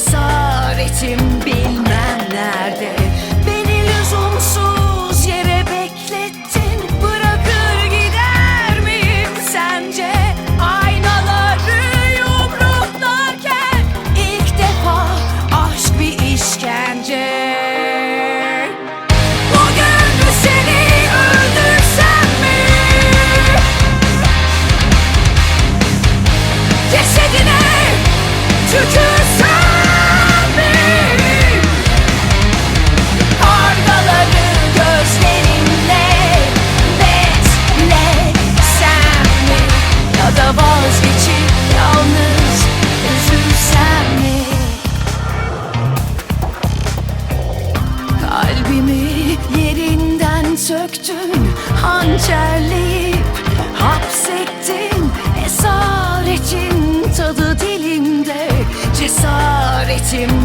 cesaretim bilmem Cesaretim